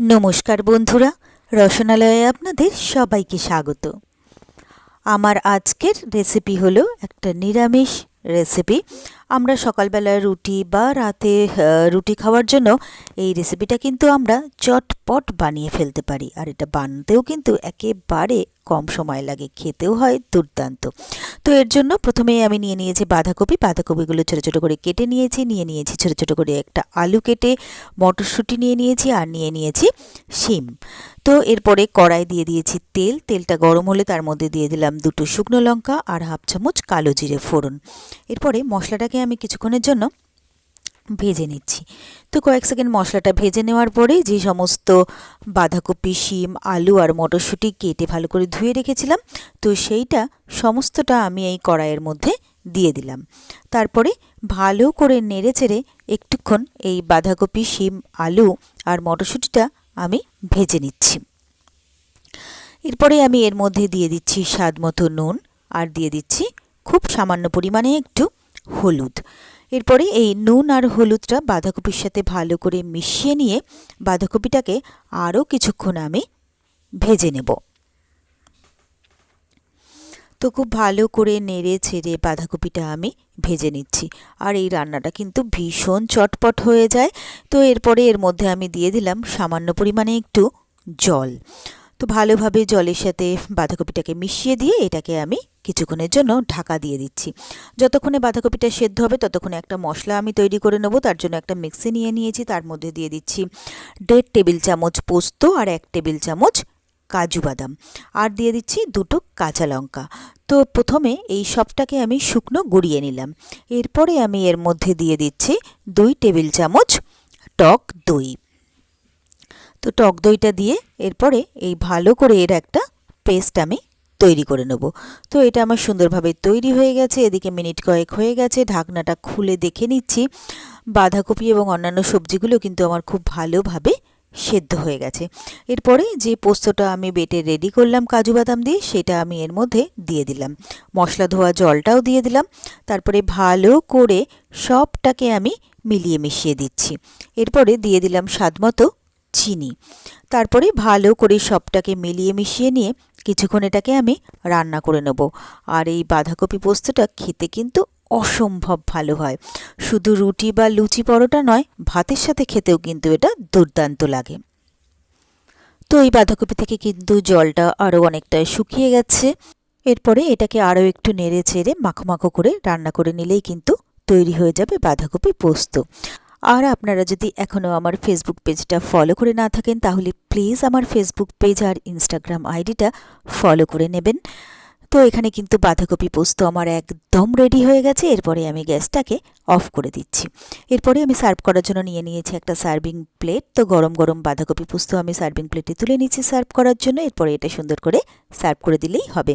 নমস্কার বন্ধুরা রসনালয়ে আপনাদের সবাইকে স্বাগত। আমার আজকের রেসিপি হলো একটা নিরামিষ রেসিপি আমরা সকালবেলায় রুটি বা রাতে রুটি খাওয়ার জন্য এই রেসিপিটা কিন্তু আমরা চটপট বানিয়ে ফেলতে পারি। আর এটা বানাতেও কিন্তু একেবারে কম সময় লাগে, খেতেও হয় দুর্দান্ত। তো এর জন্য প্রথমেই আমি নিয়ে নিয়েছি বাঁধাকপি। বাঁধাকপিগুলো ছোটো ছোটো করে কেটে নিয়েছি, নিয়ে নিয়েছি ছোটো ছোটো করে একটা আলু কেটে মটরশুঁটি নিয়ে নিয়েছি আর নিয়ে নিয়েছি শিম। তো এরপরে কড়াই দিয়ে দিয়েছি তেল। তেলটা গরম হলে তার মধ্যে দিয়ে দিলাম দুটো শুকনো লঙ্কা আর হাফ চামচ কালো জিরে ফোড়ন। এরপরে মশলাটাকে আমি কিছুক্ষণের জন্য ভেজে নিচ্ছি। তো কয়েক সেকেন্ড মশলাটা ভেজে নেওয়ার পরে যে সমস্ত বাঁধাকপি, শিম, আলু আর মটরশুঁটি কেটে ভালো করে ধুয়ে রেখেছিলাম, তো সেইটা সমস্তটা আমি এই কড়াইয়ের মধ্যে দিয়ে দিলাম। তারপরে ভালো করে নেড়ে চেড়ে একটুক্ষণ এই বাঁধাকপি, শিম, আলু আর মটরশুঁটিটা আমি ভেজে নিচ্ছি। এরপরে আমি এর মধ্যে দিয়ে দিচ্ছি স্বাদ মতো নুন আর দিয়ে দিচ্ছি খুব সামান্য পরিমাণে একটু হলুদ। এরপরে এই নুন আর হলুদটা বাঁধাকপির সাথে ভালো করে মিশিয়ে নিয়ে বাঁধাকপিটাকে আরও কিছুক্ষণ আমি ভেজে নেব। তো খুব ভালো করে নেড়ে ছেড়ে বাঁধাকপিটা আমি ভেজে নিচ্ছি। আর এই রান্নাটা কিন্তু ভীষণ চটপট হয়ে যায়। তো এরপরে এর মধ্যে আমি দিয়ে দিলাম সামান্য পরিমাণে একটু জল। তো ভালোভাবে জলের সাথে বাঁধাকপিটাকে মিশিয়ে দিয়ে এটাকে আমি কিছুক্ষণের জন্য ঢাকা দিয়ে দিচ্ছি। যতক্ষণে বাঁধাকপিটা সেদ্ধ হবে ততক্ষণে একটা মশলা আমি তৈরি করে নেব, তার জন্য একটা মিক্সি নিয়ে নিয়েছি, তার মধ্যে দিয়ে দিচ্ছি দেড় টেবিল চামচ পোস্ত আর এক টেবিল চামচ কাজু বাদাম। আর দিয়ে দিচ্ছি দুটো কাঁচা লঙ্কা। তো প্রথমে এই সবটাকে আমি শুকনো গুঁড়িয়ে নিলাম। এরপরে আমি এর মধ্যে দিয়ে দিচ্ছি দুই টেবিল চামচ টক দই। তো টক দইটা দিয়ে এরপরে এই ভালো করে এর একটা পেস্ট আমি তৈরি করে নেব। তো এটা আমার সুন্দরভাবে তৈরি হয়ে গেছে, এদিকে মিনিট কয়েক হয়ে গেছে, ঢাকনাটা খুলে দেখে নিচ্ছি। বাঁধাকপি এবং অন্যান্য সবজিগুলো কিন্তু আমার খুব ভালোভাবে সেদ্ধ হয়ে গেছে। এরপরে যে পোস্তটা আমি বেটে রেডি করলাম কাজু বাদাম দিয়ে, সেটা আমি এর মধ্যে দিয়ে দিলাম। মশলা ধোয়া জলটাও দিয়ে দিলাম। তারপরে ভালো করে সবটাকে আমি মিলিয়ে মিশিয়ে দিচ্ছি। এরপরে দিয়ে দিলাম স্বাদমতো চিনি তারপরে ভালো করে সবটাকে মিলিয়ে মিশিয়ে নিয়ে কিছুক্ষণ এটাকে আমি রান্না করে নেব। আর এই বাঁধাকপি পোস্তটা খেতে কিন্তু অসম্ভব ভালো হয়। শুধু রুটি বা লুচি পরোটা নয়, ভাতের সাথে খেতেও কিন্তু এটা দুর্দান্ত লাগে। তো এই বাঁধাকপি থেকে কিন্তু জলটা আরও অনেকটা শুকিয়ে গেছে। এরপরে এটাকে আরও একটু নেড়ে চেড়ে মাখো মাখো করে রান্না করে নিলেই কিন্তু তৈরি হয়ে যাবে বাঁধাকপি পোস্ত। আর আপনারা যদি এখনও আমার ফেসবুক পেজটা ফলো করে না থাকেন, তাহলে প্লিজ আমার ফেসবুক পেজ আর ইনস্টাগ্রাম আইডিটা ফলো করে নেবেন। তো এখানে কিন্তু বাঁধাকপি পোস্ত আমার একদম রেডি হয়ে গেছে। এরপরে আমি গ্যাসটাকে অফ করে দিচ্ছি। এরপরে আমি সার্ভ করার জন্য নিয়ে নিয়েছি একটা সার্ভিং প্লেট তো গরম গরম বাঁধাকপি পোস্ত আমি সার্ভিং প্লেটে তুলে নিচ্ছি সার্ভ করার জন্য। এরপরে এটা সুন্দর করে সার্ভ করে দিলেই হবে।